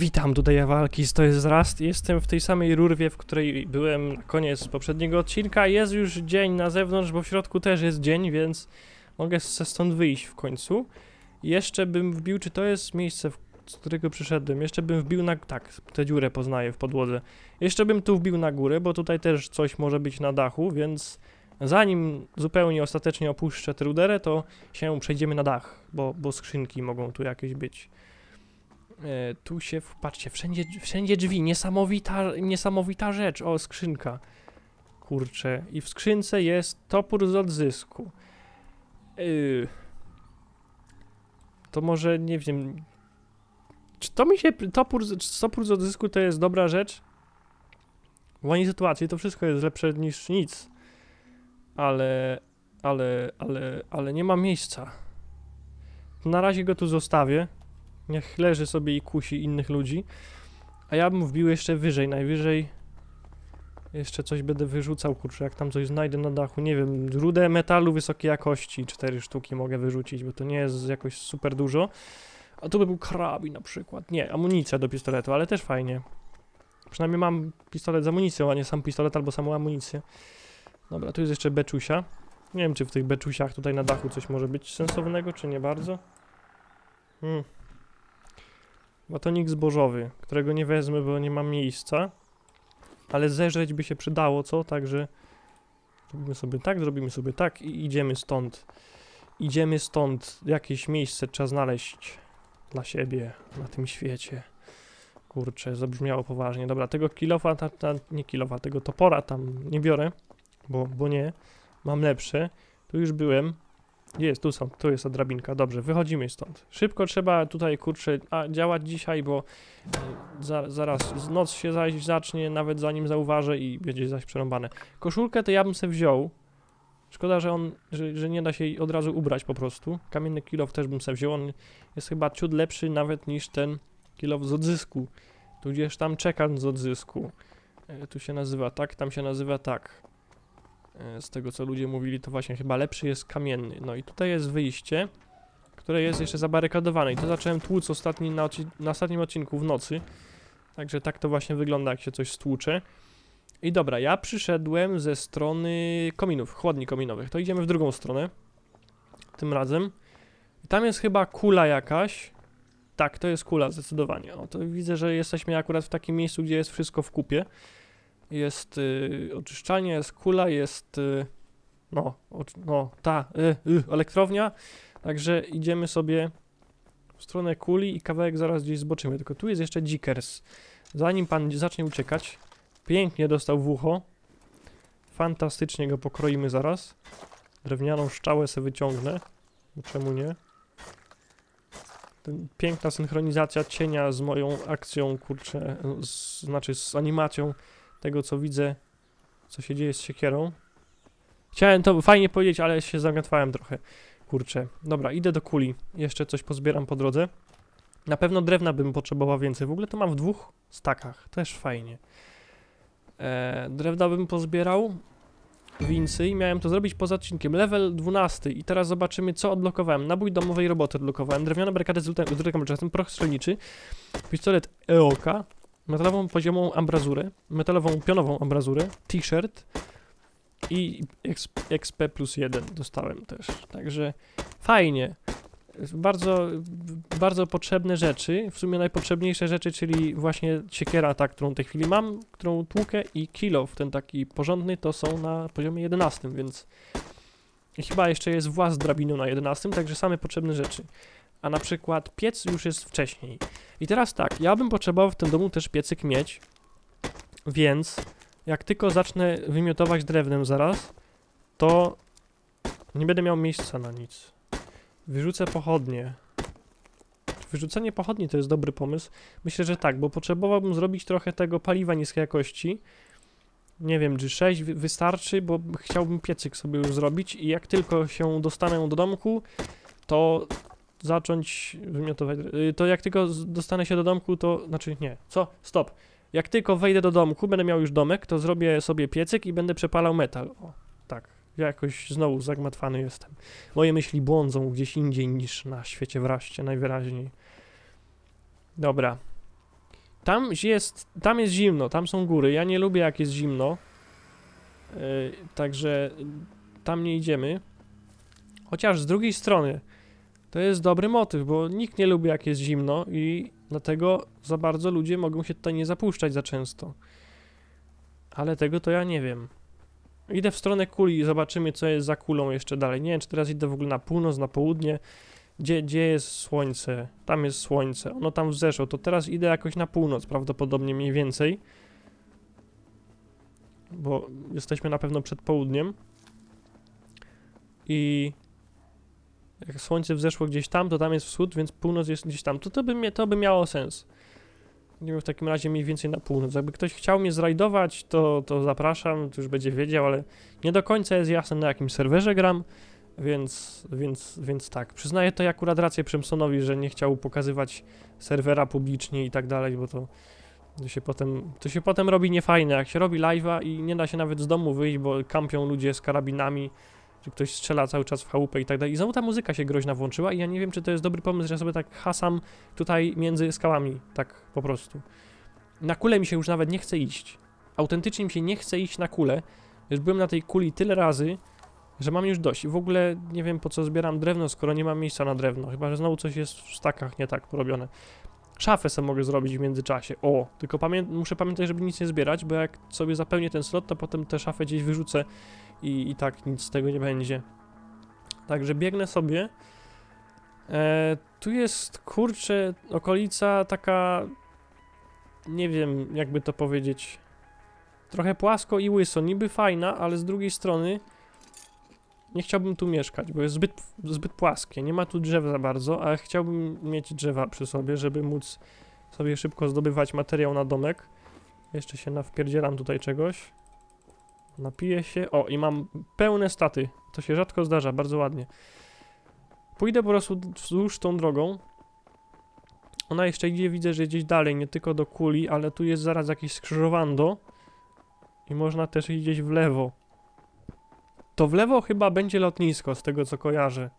Witam, tutaj Walkis, to jest Rast. Jestem w tej samej rurwie, w której byłem na koniec poprzedniego odcinka. Jest już dzień na zewnątrz, bo w środku też jest dzień, więc mogę stąd wyjść w końcu. Jeszcze bym wbił, czy to jest miejsce, z którego przyszedłem, jeszcze bym wbił na, tak, tę dziurę poznaję w podłodze. Jeszcze bym tu wbił na górę, bo tutaj też coś może być na dachu, więc zanim zupełnie ostatecznie opuszczę tę ruderę, to się przejdziemy na dach, bo, bo skrzynki mogą tu jakieś być. E, tu się, patrzcie, wszędzie, wszędzie drzwi, niesamowita, niesamowita rzecz, o, skrzynka. Kurczę, i w skrzynce jest topór z odzysku. Yy. To może, nie wiem, czy to mi się, topór, czy topór z odzysku to jest dobra rzecz? W mojej sytuacji to wszystko jest lepsze niż nic. Ale, ale, ale, ale nie ma miejsca. Na razie go tu zostawię. Niech leży sobie i kusi innych ludzi. A ja bym wbił jeszcze wyżej, najwyżej. Jeszcze coś będę wyrzucał, kurczę, jak tam coś znajdę na dachu. Nie wiem, rudę metalu wysokiej jakości. Cztery sztuki mogę wyrzucić, bo to nie jest jakoś super dużo. A tu by był karabin na przykład. Nie, amunicja do pistoletu, ale też fajnie. Przynajmniej mam pistolet z amunicją, a nie sam pistolet albo samą amunicję. Dobra, tu jest jeszcze beczusia. Nie wiem, czy w tych beczusiach tutaj na dachu coś może być sensownego, czy nie bardzo. Hmm. Batonik zbożowy, którego nie wezmę, bo nie mam miejsca. Ale zeżreć by się przydało, co? Także zrobimy sobie tak, zrobimy sobie tak i idziemy stąd. Idziemy stąd. Jakieś miejsce trzeba znaleźć dla siebie na tym świecie. Kurczę, zabrzmiało poważnie. Dobra, tego kilofa, ta, ta, nie kilofa, tego topora tam nie biorę, bo, bo nie. Mam lepsze. Tu już byłem. Jest, tu są, tu jest ta drabinka. Dobrze, wychodzimy stąd. Szybko trzeba tutaj, kurczę, a, działać dzisiaj, bo e, za, zaraz z- noc się zaś zacznie, nawet zanim zauważę i będzie zaś przerąbane. Koszulkę to ja bym se wziął. Szkoda, że on, że, że nie da się jej od razu ubrać po prostu. Kamienny kilof też bym se wziął. On jest chyba ciut lepszy nawet niż ten kilof z odzysku. Tudzież tam czekan z odzysku. E, tu się nazywa tak, tam się nazywa tak. Z tego co ludzie mówili, to właśnie chyba lepszy jest kamienny. No i tutaj jest wyjście, które jest jeszcze zabarykadowane. I to zacząłem tłuc ostatni na, na ostatnim odcinku w nocy. Także tak to właśnie wygląda, jak się coś stłucze. I dobra, ja przyszedłem ze strony kominów, chłodni kominowych. To idziemy w drugą stronę. Tym razem. I tam jest chyba kula jakaś. Tak, to jest kula, zdecydowanie. O, to widzę, że jesteśmy akurat w takim miejscu, gdzie jest wszystko w kupie. Jest y, oczyszczalnia, jest kula, jest y, no, ocz- no, ta y, y, elektrownia. Także idziemy sobie w stronę kuli i kawałek zaraz gdzieś zboczymy. Tylko tu jest jeszcze Jikers. Zanim pan zacznie uciekać, pięknie dostał w ucho. Fantastycznie go pokroimy zaraz. Drewnianą szczałę sobie wyciągnę. Bo Czemu nie? Piękna synchronizacja cienia z moją akcją, kurczę, z, znaczy z animacją tego, co widzę, co się dzieje z siekierą. Chciałem to fajnie powiedzieć, ale się zagmatwałem trochę. Kurczę. Dobra, idę do kuli. Jeszcze coś pozbieram po drodze. Na pewno drewna bym potrzebował więcej. W ogóle to mam w dwóch stakach. Też fajnie. E, drewna bym pozbierał. Wincy i miałem to zrobić poza odcinkiem. Level 12 i teraz zobaczymy co odblokowałem. Nabój domowej roboty odblokowałem. Drewnianą barykady z drutem czasem, proch strzelniczy, pistolet EOK, metalową poziomą ambrazurę, metalową pionową ambrazurę, t-shirt i XP, plus 1 dostałem też. Także fajnie. Bardzo, bardzo potrzebne rzeczy, w sumie najpotrzebniejsze rzeczy, czyli właśnie siekiera, ta, którą w tej chwili mam, którą tłukę i kilof, ten taki porządny, to są na poziomie 11, więc chyba jeszcze jest włas drabiną na 11, także same potrzebne rzeczy. A na przykład piec już jest wcześniej. I teraz tak, ja bym potrzebował w tym domu też piecyk mieć, więc jak tylko zacznę wymiotować drewnem zaraz, to nie będę miał miejsca na nic. Wyrzucę pochodnie. Wyrzucenie pochodni to jest dobry pomysł? Myślę, że tak, bo potrzebowałbym zrobić trochę tego paliwa niskiej jakości. Nie wiem, czy 6 wy- wystarczy, bo chciałbym piecyk sobie już zrobić i jak tylko się dostanę do domku, to zacząć wymiotować. y, To jak tylko dostanę się do domku, to znaczy nie. Co? Stop. Jak tylko wejdę do domku, będę miał już domek, to zrobię sobie piecyk i będę przepalał metal. O, tak. Ja jakoś znowu zagmatwany jestem. Moje myśli błądzą gdzieś indziej niż na świecie wraście, najwyraźniej. Dobra. tam jest, tam jest zimno, tam są góry. Ja nie lubię jak jest zimno. Yy, także tam nie idziemy. Chociaż z drugiej strony to jest dobry motyw, bo nikt nie lubi jak jest zimno i dlatego za bardzo ludzie mogą się tutaj nie zapuszczać za często. Ale tego to ja nie wiem. Idę w stronę kuli i zobaczymy, co jest za kulą jeszcze dalej. Nie wiem, czy teraz idę w ogóle na północ, na południe. Gdzie, gdzie jest słońce? Tam jest słońce. Ono tam wzeszło. To teraz idę jakoś na północ, prawdopodobnie mniej więcej. Bo jesteśmy na pewno przed południem. I jak słońce wzeszło gdzieś tam, to tam jest wschód, więc północ jest gdzieś tam. To, to, by, to by miało sens. Nie wiem, w takim razie mniej więcej na północ. Jakby ktoś chciał mnie zrajdować, to, to zapraszam, to już będzie wiedział, ale nie do końca jest jasne na jakim serwerze gram, więc, więc, więc tak. Przyznaję to akurat rację Przemsonowi, że nie chciał pokazywać serwera publicznie i tak dalej, bo to, to, się potem, to się potem robi niefajne. Jak się robi live'a i nie da się nawet z domu wyjść, bo kampią ludzie z karabinami, czy ktoś strzela cały czas w chałupę i tak dalej. I znowu ta muzyka się groźna włączyła i ja nie wiem, czy to jest dobry pomysł, że sobie tak hasam tutaj między skałami, tak po prostu. Na kulę mi się już nawet nie chce iść. Autentycznie mi się nie chce iść na kulę. Już byłem na tej kuli tyle razy, że mam już dość. W ogóle nie wiem po co zbieram drewno, skoro nie mam miejsca na drewno. Chyba, że znowu coś jest w stakach nie tak porobione. Szafę sobie mogę zrobić w międzyczasie. O, tylko pamię muszę pamiętać, żeby nic nie zbierać, bo jak sobie zapełnię ten slot, to potem tę szafę gdzieś wyrzucę i, i tak nic z tego nie będzie. Także biegnę sobie. E, tu jest kurczę okolica taka. Nie wiem, jakby to powiedzieć. Trochę płasko i łyso. Niby fajna, ale z drugiej strony nie chciałbym tu mieszkać, bo jest zbyt, zbyt płaskie. Nie ma tu drzew za bardzo, a chciałbym mieć drzewa przy sobie, żeby móc sobie szybko zdobywać materiał na domek. Jeszcze się nawpierdzielam tutaj czegoś. Napiję się. O, i mam pełne staty. To się rzadko zdarza, bardzo ładnie. Pójdę po prostu wzdłuż tą drogą. Ona jeszcze idzie, widzę, że gdzieś dalej, nie tylko do kuli, ale tu jest zaraz jakieś skrzyżowando. I można też iść gdzieś w lewo. To w lewo chyba będzie lotnisko, z tego co kojarzę.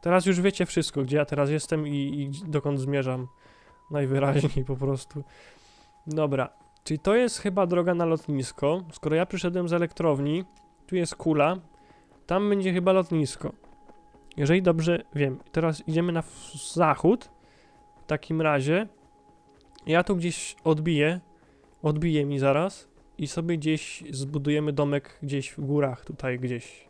Teraz już wiecie wszystko, gdzie ja teraz jestem i, i dokąd zmierzam. Najwyraźniej po prostu. Dobra, czyli to jest chyba droga na lotnisko. Skoro ja przyszedłem z elektrowni, tu jest kula, tam będzie chyba lotnisko. Jeżeli dobrze wiem. Teraz idziemy na zachód. W takim razie ja tu gdzieś odbiję. Odbiję mi zaraz i sobie gdzieś zbudujemy domek gdzieś w górach, tutaj gdzieś.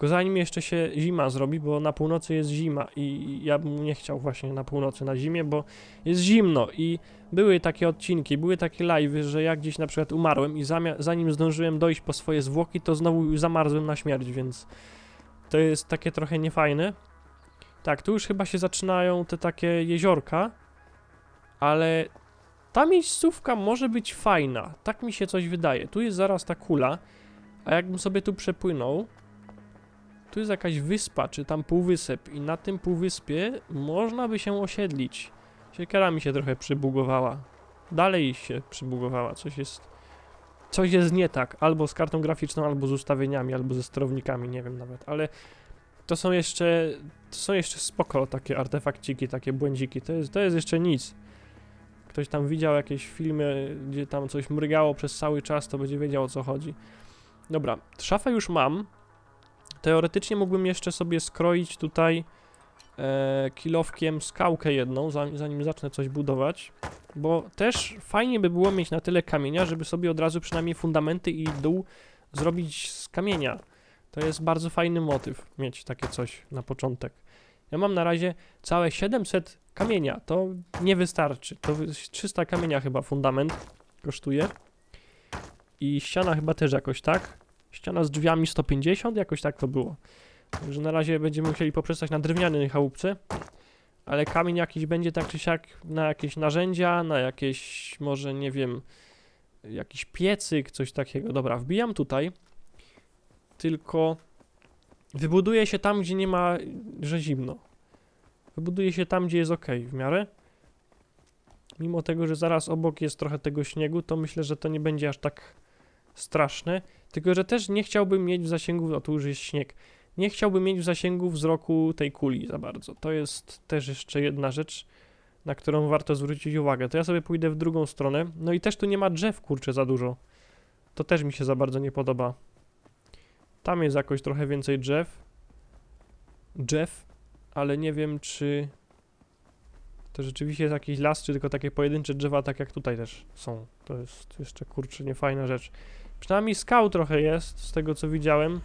Tylko zanim jeszcze się zima zrobi, bo na północy jest zima i ja bym nie chciał właśnie na północy na zimie, bo jest zimno i były takie odcinki, były takie live'y, że jak gdzieś na przykład umarłem i zanim zdążyłem dojść po swoje zwłoki, to znowu zamarzłem na śmierć, więc to jest takie trochę niefajne. Tak, tu już chyba się zaczynają te takie jeziorka, ale ta miejscówka może być fajna. Tak mi się coś wydaje. Tu jest zaraz ta kula, a jakbym sobie tu przepłynął, tu jest jakaś wyspa, czy tam półwysep i na tym półwyspie można by się osiedlić. Siekiera mi się trochę przybugowała. Dalej się przybugowała. Coś jest... Coś jest nie tak. Albo z kartą graficzną, albo z ustawieniami, albo ze sterownikami, nie wiem nawet. Ale to są jeszcze... To są jeszcze spoko takie artefakciki, takie błędziki. To jest, to jest jeszcze nic. Ktoś tam widział jakieś filmy, gdzie tam coś mrygało przez cały czas, to będzie wiedział o co chodzi. Dobra, szafę już mam. Teoretycznie mógłbym jeszcze sobie skroić tutaj e, kilowkiem skałkę jedną, zanim, zanim zacznę coś budować. Bo też fajnie by było mieć na tyle kamienia, żeby sobie od razu przynajmniej fundamenty i dół zrobić z kamienia. To jest bardzo fajny motyw, mieć takie coś na początek. Ja mam na razie całe 700 kamienia, to nie wystarczy. To jest 300 kamienia chyba fundament kosztuje. I ściana chyba też jakoś tak. Ściana z drzwiami 150, jakoś tak to było. Także na razie będziemy musieli poprzestać na drewnianej chałupce. Ale kamień jakiś będzie tak czy siak na jakieś narzędzia, na jakieś może nie wiem, jakiś piecyk, coś takiego. Dobra, wbijam tutaj. Tylko wybuduję się tam, gdzie nie ma, że zimno. Wybuduję się tam, gdzie jest ok w miarę. Mimo tego, że zaraz obok jest trochę tego śniegu, to myślę, że to nie będzie aż tak straszne. Tylko, że też nie chciałbym mieć w zasięgu, o tu już jest śnieg, nie chciałbym mieć w zasięgu wzroku tej kuli za bardzo. To jest też jeszcze jedna rzecz, na którą warto zwrócić uwagę. To ja sobie pójdę w drugą stronę. No i też tu nie ma drzew, kurczę, za dużo. To też mi się za bardzo nie podoba. Tam jest jakoś trochę więcej drzew. Drzew, ale nie wiem, czy to rzeczywiście jest jakiś las, czy tylko takie pojedyncze drzewa, tak jak tutaj też są. To jest jeszcze, kurczę, niefajna rzecz. Przynajmniej skał trochę jest, z tego co widziałem.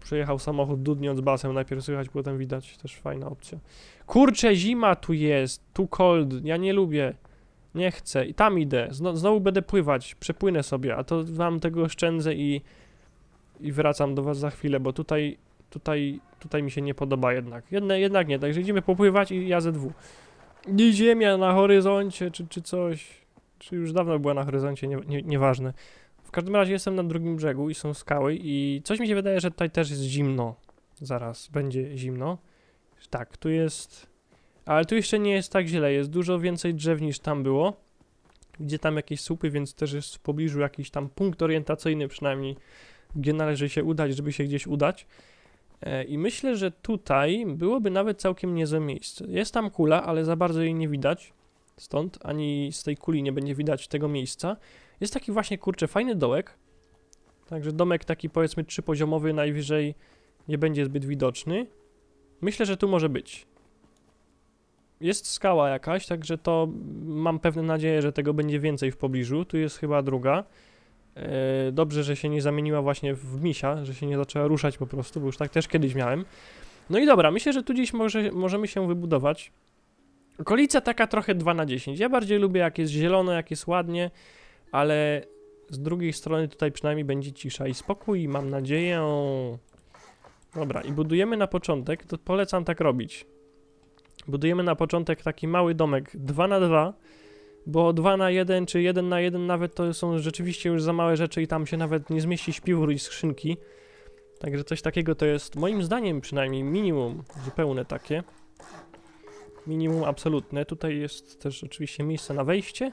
Przejechał samochód dudniąc basem, najpierw słychać, potem widać, też fajna opcja. Kurczę, zima tu jest, tu cold, ja nie lubię. Nie chcę i tam idę, Zno, znowu będę pływać, przepłynę sobie, a to wam tego oszczędzę i, i wracam do was za chwilę, bo tutaj, tutaj, tutaj mi się nie podoba jednak. Jedne, jednak nie, także idziemy popływać i ja ze dwu. Nie ziemia na horyzoncie, czy, czy coś, czy już dawno była na horyzoncie, nie, nie, nieważne. Każdym razie jestem na drugim brzegu i są skały i coś mi się wydaje, że tutaj też jest zimno. Zaraz będzie zimno. Tak, tu jest... Ale tu jeszcze nie jest tak źle, jest dużo więcej drzew niż tam było. Gdzie tam jakieś słupy, więc też jest w pobliżu jakiś tam punkt orientacyjny przynajmniej, gdzie należy się udać, żeby się gdzieś udać. E, I myślę, że tutaj byłoby nawet całkiem niezłe miejsce. Jest tam kula, ale za bardzo jej nie widać. Stąd ani z tej kuli nie będzie widać tego miejsca. Jest taki właśnie, kurczę, fajny dołek. Także domek taki powiedzmy trzypoziomowy najwyżej nie będzie zbyt widoczny. Myślę, że tu może być. Jest skała jakaś, także to mam pewne nadzieję, że tego będzie więcej w pobliżu. Tu jest chyba druga. E, Dobrze, że się nie zamieniła właśnie w misia, że się nie zaczęła ruszać po prostu, bo już tak też kiedyś miałem. No i dobra, myślę, że tu gdzieś może, możemy się wybudować. Okolica taka trochę 2 na 10. Ja bardziej lubię jak jest zielone, jak jest ładnie, ale z drugiej strony tutaj przynajmniej będzie cisza i spokój, mam nadzieję. Dobra, i budujemy na początek, to polecam tak robić. Budujemy na początek taki mały domek 2 na 2 bo 2 na 1 czy 1 na 1 nawet to są rzeczywiście już za małe rzeczy i tam się nawet nie zmieści śpiwór i skrzynki. Także coś takiego to jest moim zdaniem przynajmniej minimum zupełne takie. Minimum absolutne. Tutaj jest też oczywiście miejsce na wejście.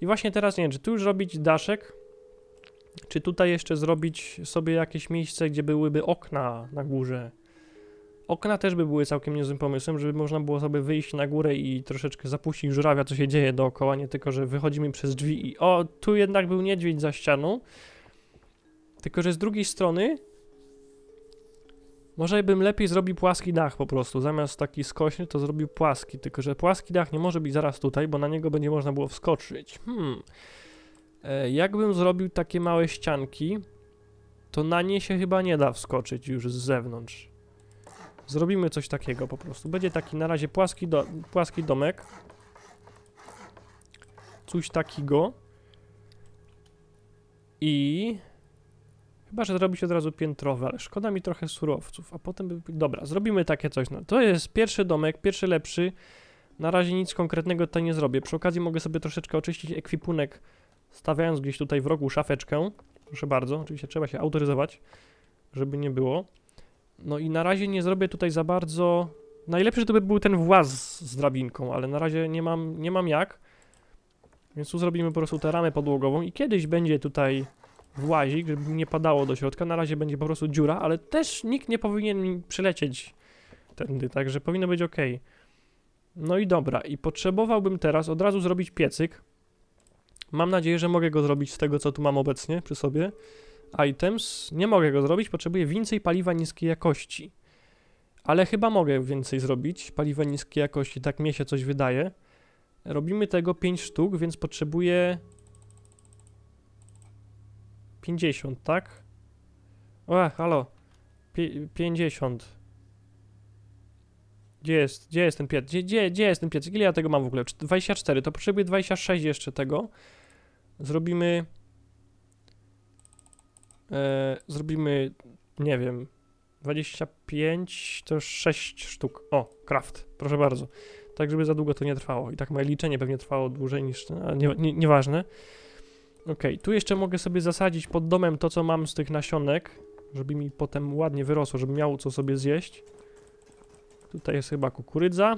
I właśnie teraz nie wiem, czy tu już robić daszek, czy tutaj jeszcze zrobić sobie jakieś miejsce, gdzie byłyby okna na górze. Okna też by były całkiem niezłym pomysłem, żeby można było sobie wyjść na górę i troszeczkę zapuścić żurawia, co się dzieje dookoła, nie tylko, że wychodzimy przez drzwi i o, tu jednak był niedźwiedź za ścianą. Tylko, że z drugiej strony może bym lepiej zrobił płaski dach po prostu. Zamiast taki skośny, to zrobił płaski. Tylko, że płaski dach nie może być zaraz tutaj, bo na niego będzie można było wskoczyć. Hmm. E, jakbym zrobił takie małe ścianki, to na nie się chyba nie da wskoczyć już z zewnątrz. Zrobimy coś takiego po prostu. Będzie taki na razie płaski, do, płaski domek. Coś takiego. I... Chyba, że zrobić od razu piętrowe, ale szkoda mi trochę surowców, a potem by... Dobra, zrobimy takie coś. No, to jest pierwszy domek, pierwszy lepszy. Na razie nic konkretnego tutaj nie zrobię. Przy okazji mogę sobie troszeczkę oczyścić ekwipunek, stawiając gdzieś tutaj w rogu szafeczkę. Proszę bardzo, oczywiście trzeba się autoryzować, żeby nie było. No i na razie nie zrobię tutaj za bardzo. Najlepszy to by był ten właz z drabinką, ale na razie nie mam, nie mam jak. Więc tu zrobimy po prostu tę ramę podłogową i kiedyś będzie tutaj włazik, żeby nie padało do środka. Na razie będzie po prostu dziura, ale też nikt nie powinien mi przylecieć tędy, także powinno być ok. No i dobra, i potrzebowałbym teraz od razu zrobić piecyk. Mam nadzieję, że mogę go zrobić z tego, co tu mam obecnie przy sobie items. Nie mogę go zrobić, potrzebuję więcej paliwa niskiej jakości. Ale chyba mogę więcej zrobić. Paliwa niskiej jakości, tak mnie się coś wydaje. Robimy tego 5 sztuk, więc potrzebuję 50, tak? O, halo. Pi 50. Gdzie jest? Gdzie jest ten piec? Gdzie, gdzie, gdzie jest ten piec? Ile ja tego mam w ogóle? 24. To potrzebuję 26 jeszcze tego. Zrobimy E, zrobimy, nie wiem, 25 to już 6 sztuk. O, craft, proszę bardzo. Tak, żeby za długo to nie trwało. I tak moje liczenie pewnie trwało dłużej niż, ale nie, nie, nieważne. Ok, tu jeszcze mogę sobie zasadzić pod domem to, co mam z tych nasionek, żeby mi potem ładnie wyrosło, żeby miało co sobie zjeść. Tutaj jest chyba kukurydza.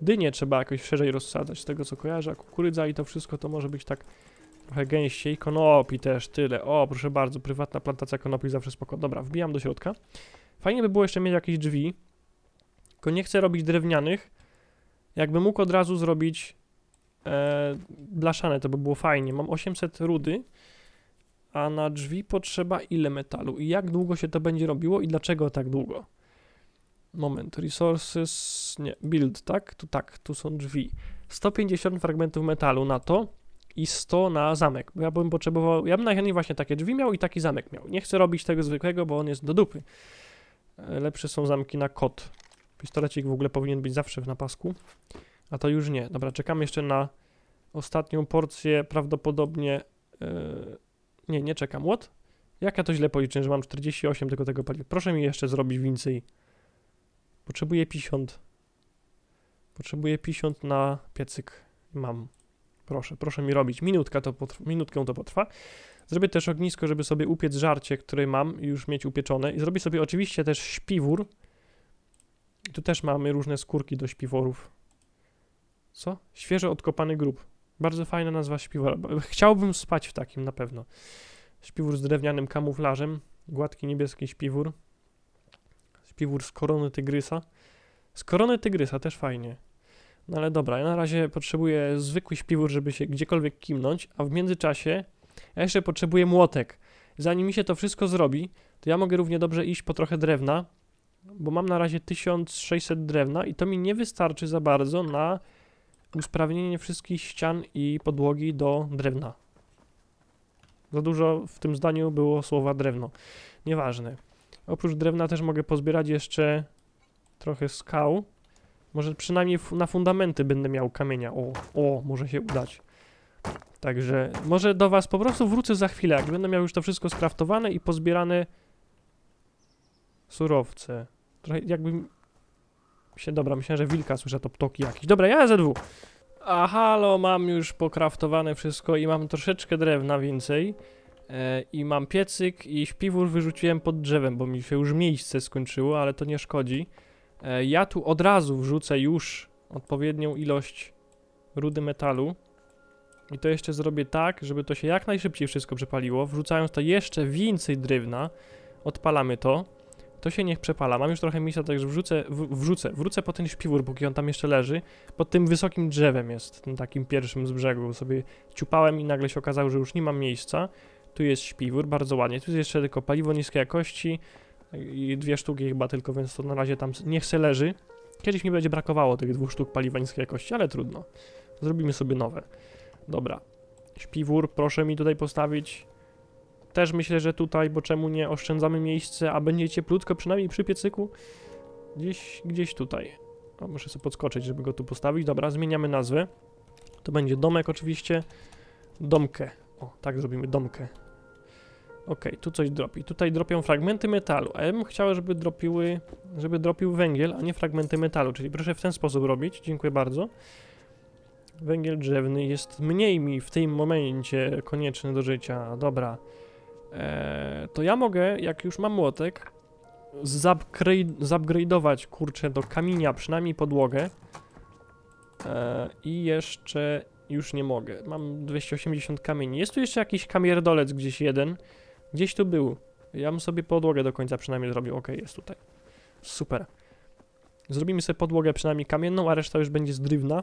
Dynie trzeba jakoś szerzej rozsadzać, z tego co kojarzę, a kukurydza i to wszystko to może być tak Trochę gęściej, konopi też, tyle. O, proszę bardzo, prywatna plantacja konopi zawsze spoko. Dobra, wbijam do środka. Fajnie by było jeszcze mieć jakieś drzwi, tylko nie chcę robić drewnianych, Jakbym mógł od razu zrobić e, blaszane, to by było fajnie. Mam 800 rudy, a na drzwi potrzeba ile metalu? I jak długo się to będzie robiło i dlaczego tak długo? Moment, resources, nie, build, tak? Tu tak, tu są drzwi. 150 fragmentów metalu na to i 100 na zamek, bo ja bym potrzebował, ja bym najchętniej właśnie takie drzwi miał i taki zamek miał. Nie chcę robić tego zwykłego, bo on jest do dupy. E, Lepsze są zamki na kod. Pistolecik w ogóle powinien być zawsze w napasku, a to już nie. Dobra, czekamy jeszcze na ostatnią porcję, prawdopodobnie... e, nie, nie czekam. What? Jak ja to źle policzę, że mam 48 tylko tego paliwa? Proszę mi jeszcze zrobić więcej. Potrzebuję 50. Potrzebuję 50 na piecyk. Mam. Proszę, proszę mi robić. Minutka to potrwa, minutkę to potrwa. Zrobię też ognisko, żeby sobie upiec żarcie, które mam i już mieć upieczone. I zrobię sobie oczywiście też śpiwór. Tu też mamy różne skórki do śpiworów. Co? Świeżo odkopany grób. Bardzo fajna nazwa śpiwora. Chciałbym spać w takim na pewno. Śpiwór z drewnianym kamuflażem. Gładki niebieski śpiwór. Śpiwór z korony tygrysa. Z korony tygrysa też fajnie. No ale dobra, ja na razie potrzebuję zwykły śpiwór, żeby się gdziekolwiek kimnąć, a w międzyczasie ja jeszcze potrzebuję młotek. Zanim mi się to wszystko zrobi, to ja mogę równie dobrze iść po trochę drewna, bo mam na razie 1600 drewna i to mi nie wystarczy za bardzo na usprawnienie wszystkich ścian i podłogi do drewna. Za dużo w tym zdaniu było słowa drewno. Nieważne. Oprócz drewna też mogę pozbierać jeszcze trochę skał. Może przynajmniej na fundamenty będę miał kamienia. O, o, może się udać. Także może do was po prostu wrócę za chwilę, jak będę miał już to wszystko skraftowane i pozbierane surowce. Trochę jakbym się, dobra, myślałem, że wilka słyszę, to ptoki jakieś. Dobra, ja ZW. A halo, mam już pokraftowane wszystko i mam troszeczkę drewna więcej. E, I mam piecyk i śpiwór wyrzuciłem pod drzewem, bo mi się już miejsce skończyło, ale to nie szkodzi. E, ja tu od razu wrzucę już odpowiednią ilość rudy metalu. I to jeszcze zrobię tak, żeby to się jak najszybciej wszystko przepaliło. Wrzucając to jeszcze więcej drewna, odpalamy to. To się niech przepala. Mam już trochę miejsca, także wrzucę, w, wrzucę, po ten śpiwór, póki on tam jeszcze leży. Pod tym wysokim drzewem jest, tym takim pierwszym z brzegu. Sobie ciupałem i nagle się okazało, że już nie mam miejsca. Tu jest śpiwór, bardzo ładnie. Tu jest jeszcze tylko paliwo niskiej jakości i dwie sztuki chyba tylko, więc to na razie tam niech se leży. Kiedyś mi będzie brakowało tych dwóch sztuk paliwa niskiej jakości, ale trudno. Zrobimy sobie nowe. Dobra. Śpiwór, proszę mi tutaj postawić. Też myślę, że tutaj, bo czemu nie oszczędzamy miejsce, a będzie cieplutko, przynajmniej przy piecyku. Gdzieś, gdzieś tutaj. O, muszę sobie podskoczyć, żeby go tu postawić. Dobra, zmieniamy nazwę. To będzie domek oczywiście. Domkę. O, tak zrobimy domkę. Okej, tu coś dropi. Tutaj dropią fragmenty metalu, a ja bym chciał, żeby dropiły, żeby dropił węgiel, a nie fragmenty metalu, czyli proszę w ten sposób robić. Dziękuję bardzo. Węgiel drzewny jest mniej mi w tym momencie konieczny do życia. Dobra. Eee, to ja mogę, jak już mam młotek, zupgrade- zupgrade'ować, kurczę, do kamienia przynajmniej podłogę. Eee, I jeszcze już nie mogę. Mam 280 kamieni. Jest tu jeszcze jakiś kamierdolec gdzieś jeden. Gdzieś tu był. Ja bym sobie podłogę do końca przynajmniej zrobił. Ok, jest tutaj. Super. Zrobimy sobie podłogę przynajmniej kamienną, a reszta już będzie z drewna.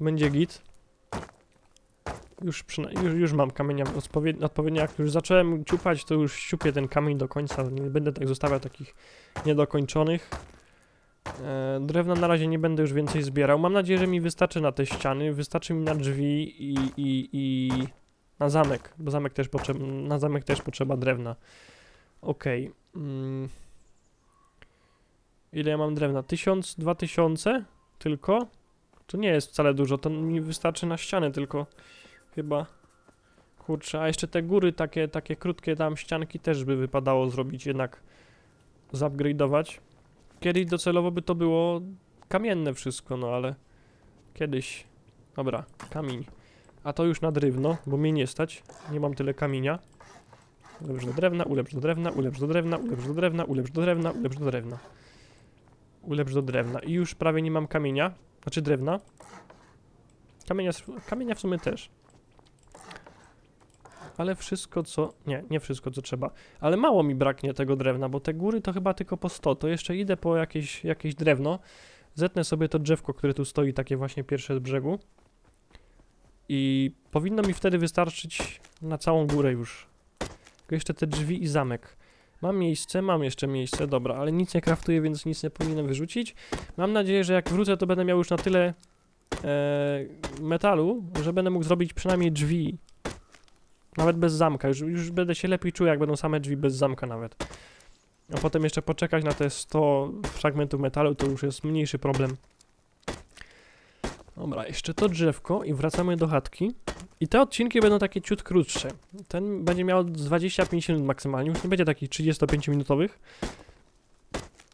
Będzie git. Już, już, już mam kamienia odpowiednio. Jak już zacząłem ciupać, to już siupię ten kamień do końca. Nie będę tak zostawiał takich niedokończonych. E, drewna na razie nie będę już więcej zbierał. Mam nadzieję, że mi wystarczy na te ściany, wystarczy mi na drzwi i, i, i na zamek, bo zamek też na zamek też potrzeba drewna. Okej. Mm. Ile ja mam drewna? 1000, 2000 tylko? To nie jest wcale dużo, to mi wystarczy na ściany tylko chyba. Kurczę, a jeszcze te góry takie, takie krótkie tam ścianki też by wypadało zrobić jednak zupgrade'ować. Kiedyś docelowo by to było kamienne wszystko, no ale kiedyś. Dobra, kamień. A to już na drewno, bo mnie nie stać. Nie mam tyle kamienia. Ulepsz do drewna, ulepsz do drewna, ulepsz do drewna, ulepsz do drewna, ulepsz do drewna, ulepsz do drewna. Ulepsz do drewna. I już prawie nie mam kamienia. Znaczy drewna. Kamienia, kamienia w sumie też. Ale wszystko co... Nie, nie wszystko co trzeba. Ale mało mi braknie tego drewna, bo te góry to chyba tylko po 100. To jeszcze idę po jakieś, jakieś drewno. zetnę sobie to drzewko, które tu stoi, takie właśnie pierwsze z brzegu. I powinno mi wtedy wystarczyć na całą górę już. Tylko jeszcze te drzwi i zamek. Mam miejsce, mam jeszcze miejsce, dobra, ale nic nie kraftuję, więc nic nie powinienem wyrzucić. Mam nadzieję, że jak wrócę, to będę miał już na tyle e, metalu, że będę mógł zrobić przynajmniej drzwi. Nawet bez zamka. Już, już będę się lepiej czuł, jak będą same drzwi bez zamka nawet. A potem jeszcze poczekać na te 100 fragmentów metalu, to już jest mniejszy problem. Dobra, jeszcze to drzewko i wracamy do chatki. I te odcinki będą takie ciut krótsze. Ten będzie miał z 25 minut maksymalnie, już nie będzie takich 35-minutowych.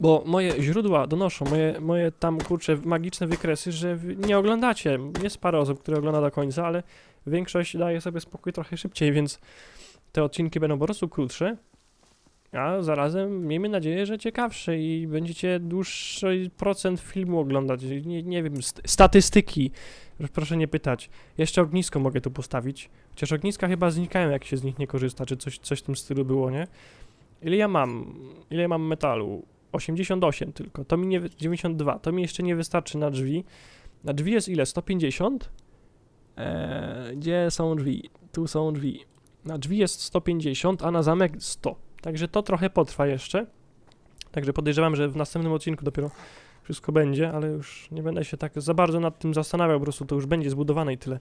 Bo moje źródła donoszą, moje, moje tam kurcze magiczne wykresy, że nie oglądacie. Jest parę osób, które ogląda do końca, ale większość daje sobie spokój trochę szybciej, więc te odcinki będą po prostu krótsze. A zarazem miejmy nadzieję, że ciekawsze i będziecie dłuższy procent filmu oglądać. Nie, nie wiem, st statystyki. Proszę nie pytać. Jeszcze ognisko mogę tu postawić. Chociaż ogniska chyba znikają, jak się z nich nie korzysta, czy coś, coś w tym stylu było, nie? Ile ja mam? Ile ja mam metalu? 88 tylko. To mi nie... wy- 92. To mi jeszcze nie wystarczy na drzwi. Na drzwi jest ile? 150? Eee, gdzie są drzwi? Tu są drzwi. Na drzwi jest 150, a na zamek 100. Także to trochę potrwa jeszcze. Także podejrzewam, że w następnym odcinku dopiero wszystko będzie, ale już nie będę się tak za bardzo nad tym zastanawiał, po prostu to już będzie zbudowane i tyle.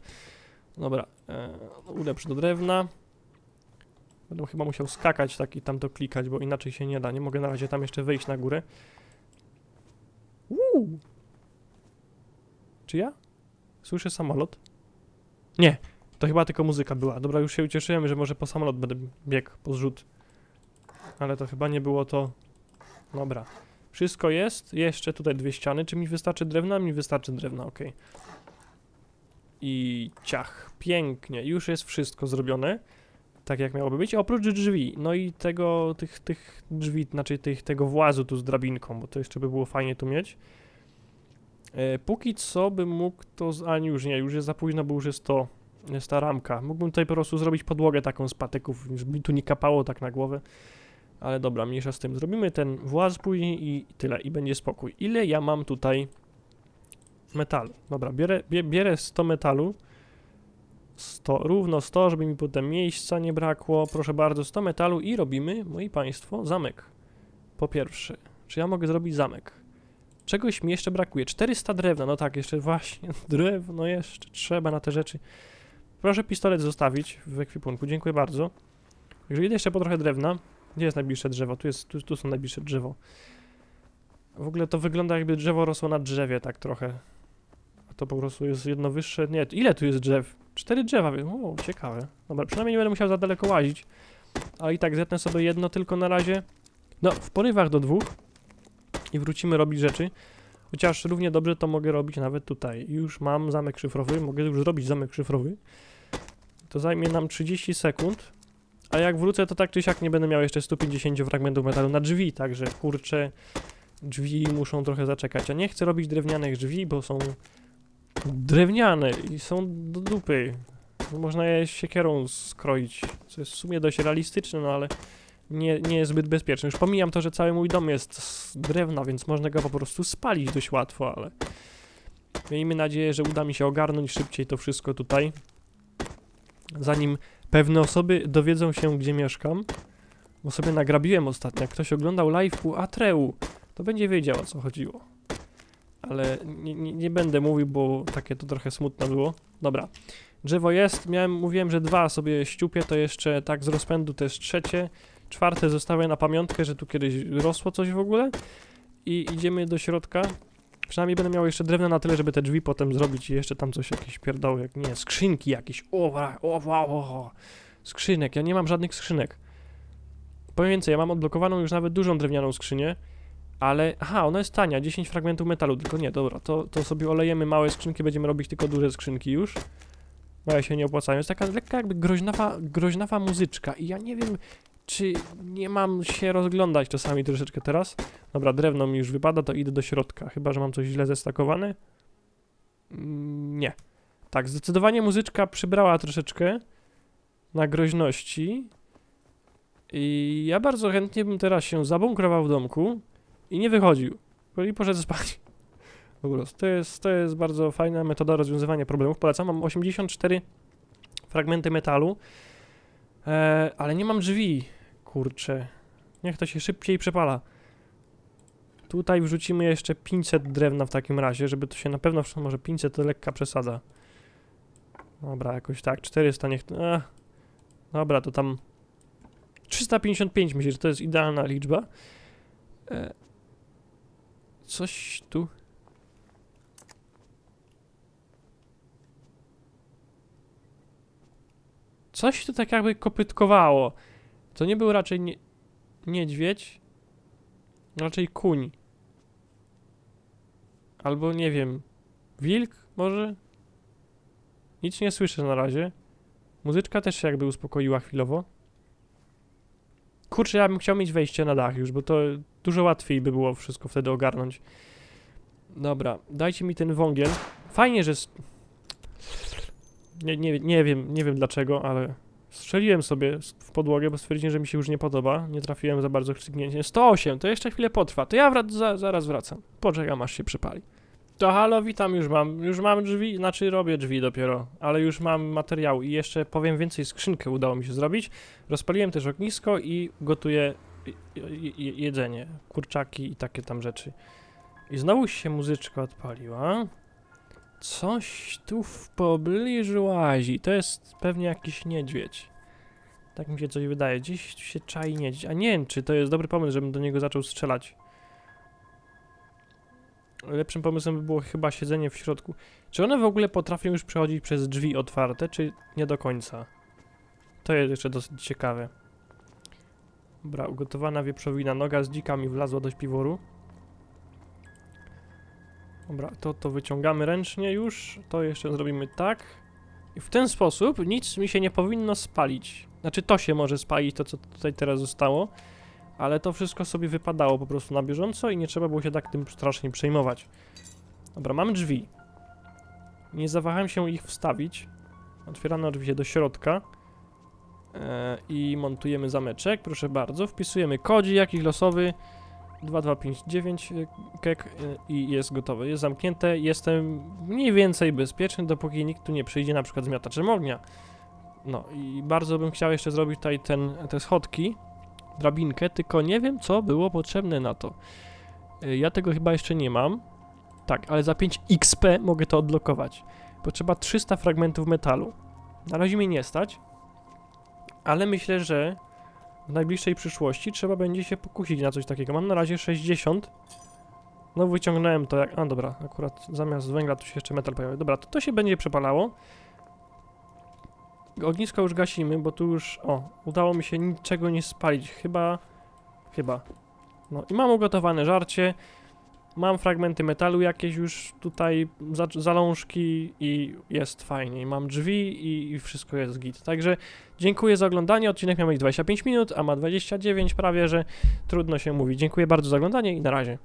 Dobra, e, ulepsz do drewna. Będę chyba musiał skakać tak i tam to klikać, bo inaczej się nie da. Nie mogę na razie tam jeszcze wejść na górę. Uuu. Czy ja? Słyszę samolot? Nie, to chyba tylko muzyka była. Dobra, już się ucieszyłem, że może po samolot będę biegł, po zrzut. Ale to chyba nie było to. Dobra. Wszystko jest. Jeszcze tutaj dwie ściany. Czy mi wystarczy drewna? Mi wystarczy drewna, ok. I ciach. Pięknie. Już jest wszystko zrobione. Tak jak miałoby być. Oprócz drzwi. No i tego, tych, tych drzwi, znaczy tych, tego włazu tu z drabinką, bo to jeszcze by było fajnie tu mieć. E, póki co bym mógł to... Z... A już nie, już jest za późno, bo już jest to... Jest ta ramka. Mógłbym tutaj po prostu zrobić podłogę taką z patyków, żeby mi tu nie kapało tak na głowę. Ale dobra, mniejsza z tym. Zrobimy ten właz później i tyle, i będzie spokój. Ile ja mam tutaj metalu? Dobra, bierę, bie, bierę 100 metalu. 100, równo 100, żeby mi potem miejsca nie brakło. Proszę bardzo, 100 metalu i robimy, moi państwo, zamek. Po pierwsze, czy ja mogę zrobić zamek? Czegoś mi jeszcze brakuje. 400 drewna, no tak, jeszcze właśnie drewno jeszcze trzeba na te rzeczy. Proszę pistolet zostawić w ekwipunku, dziękuję bardzo. Jeżeli idę jeszcze po trochę drewna, gdzie jest najbliższe drzewo? Tu, jest, tu, tu są najbliższe drzewo. W ogóle to wygląda jakby drzewo rosło na drzewie, tak trochę. A to po prostu jest jedno wyższe. Nie, ile tu jest drzew? Cztery drzewa, wie- o, ciekawe. Dobra, przynajmniej nie będę musiał za daleko łazić. Ale i tak zetnę sobie jedno tylko na razie. No, w porywach do dwóch. I wrócimy robić rzeczy. Chociaż równie dobrze to mogę robić nawet tutaj. Już mam zamek szyfrowy, mogę już zrobić zamek szyfrowy. To zajmie nam 30 sekund. A jak wrócę, to tak czy siak nie będę miał jeszcze 150 fragmentów metalu na drzwi, także kurczę, drzwi muszą trochę zaczekać. Ja nie chcę robić drewnianych drzwi, bo są drewniane i są do dupy. Można je siekierą skroić, co jest w sumie dość realistyczne, no ale nie, nie jest zbyt bezpieczne. Już pomijam to, że cały mój dom jest z drewna, więc można go po prostu spalić dość łatwo, ale miejmy nadzieję, że uda mi się ogarnąć szybciej to wszystko tutaj. Zanim pewne osoby dowiedzą się, gdzie mieszkam, bo sobie nagrabiłem ostatnio. Jak ktoś oglądał live u Atreu, to będzie wiedział o co chodziło. Ale nie, nie, nie będę mówił, bo takie to trochę smutne było. Dobra. Drzewo jest. Miałem, mówiłem, że dwa sobie ściupię, to jeszcze tak z rozpędu jest trzecie. Czwarte zostawię na pamiątkę, że tu kiedyś rosło coś w ogóle. I idziemy do środka. Przynajmniej będę miał jeszcze drewna na tyle, żeby te drzwi potem zrobić i jeszcze tam coś jakieś pierdoły, jak nie, skrzynki jakieś. O, o, o, o. Skrzynek, ja nie mam żadnych skrzynek. Powiem więcej, ja mam odblokowaną już nawet dużą drewnianą skrzynię, ale, aha, ona jest tania, 10 fragmentów metalu, tylko nie, dobra, to, to sobie olejemy małe skrzynki, będziemy robić tylko duże skrzynki już. Małe się nie opłacają, jest taka lekka jakby groźnawa, groźnawa muzyczka i ja nie wiem, czy nie mam się rozglądać czasami troszeczkę teraz. Dobra, drewno mi już wypada, to idę do środka. Chyba, że mam coś źle zestakowane. Mm, Nie. Tak, zdecydowanie muzyczka przybrała troszeczkę na groźności. I ja bardzo chętnie bym teraz się zabunkrował w domku i nie wychodził. I poszedł spać. Po prostu. To jest, to jest bardzo fajna metoda rozwiązywania problemów. Polecam. Mam 84 fragmenty metalu, e, ale nie mam drzwi. Kurczę. Niech to się szybciej przepala. Tutaj wrzucimy jeszcze 500 drewna w takim razie, żeby to się na pewno, może 500 to lekka przesada. Dobra, jakoś tak, 400 niech... Ach, dobra, to tam 355 myślę, że to jest idealna liczba. E, coś tu... Coś tu tak jakby kopytkowało. To nie był raczej nie, niedźwiedź, raczej kuń. Albo nie wiem, wilk może? Nic nie słyszę na razie. Muzyczka też się jakby uspokoiła chwilowo. Kurczę, ja bym chciał mieć wejście na dach już, bo to dużo łatwiej by było wszystko wtedy ogarnąć. Dobra, dajcie mi ten wągiel. Fajnie, że... Nie, nie, nie wiem, nie wiem dlaczego, ale strzeliłem sobie w podłogę, bo stwierdziłem, że mi się już nie podoba. Nie trafiłem za bardzo krzyknięcie. 108, to jeszcze chwilę potrwa. To ja wrac, za, zaraz wracam. Poczekam, aż się przypali. To halo, witam, już mam, już mam drzwi, znaczy robię drzwi dopiero, ale już mam materiał i jeszcze powiem więcej, skrzynkę udało mi się zrobić. Rozpaliłem też ognisko i gotuję je- je- jedzenie, kurczaki i takie tam rzeczy. I znowu się muzyczka odpaliła. Coś tu w pobliżu łazi. To jest pewnie jakiś niedźwiedź. Tak mi się coś wydaje. Gdzieś się czai niedźwiedź. A nie wiem, czy to jest dobry pomysł, żebym do niego zaczął strzelać. Lepszym pomysłem by było chyba siedzenie w środku. Czy one w ogóle potrafią już przechodzić przez drzwi otwarte, czy nie do końca? To jest jeszcze dosyć ciekawe. Dobra, ugotowana wieprzowina. Noga z dzika mi wlazła do śpiworu. Dobra, to to wyciągamy ręcznie już. To jeszcze zrobimy tak. I w ten sposób nic mi się nie powinno spalić. Znaczy to się może spalić, to co tutaj teraz zostało. Ale to wszystko sobie wypadało po prostu na bieżąco i nie trzeba było się tak tym strasznie przejmować. Dobra, mamy drzwi. Nie zawahałem się ich wstawić. Otwieramy oczywiście do środka. E, I montujemy zameczek, proszę bardzo. Wpisujemy kodzik jakiś losowy. 2259 e, kek e, i jest gotowe. Jest zamknięte. Jestem mniej więcej bezpieczny, dopóki nikt tu nie przyjdzie na przykład z miotaczem ognia. No i bardzo bym chciał jeszcze zrobić tutaj ten, te schodki, drabinkę, tylko nie wiem co było potrzebne na to. Y, Ja tego chyba jeszcze nie mam. Tak, ale za 5 XP mogę to odblokować. Potrzeba 300 fragmentów metalu. Na razie mnie nie stać, ale myślę, że w najbliższej przyszłości trzeba będzie się pokusić na coś takiego. Mam na razie 60. No wyciągnąłem to jak... A dobra, akurat zamiast węgla tu się jeszcze metal pojawił. Dobra, to, to się będzie przepalało. Ognisko już gasimy, bo tu już... O, udało mi się niczego nie spalić. Chyba... Chyba. No i mam ugotowane żarcie. Mam fragmenty metalu jakieś już tutaj, za, zalążki i jest fajnie. Mam drzwi i, i wszystko jest git. Także dziękuję za oglądanie. Odcinek miał mieć 25 minut, a ma 29 prawie, że trudno się mówi. Dziękuję bardzo za oglądanie i na razie.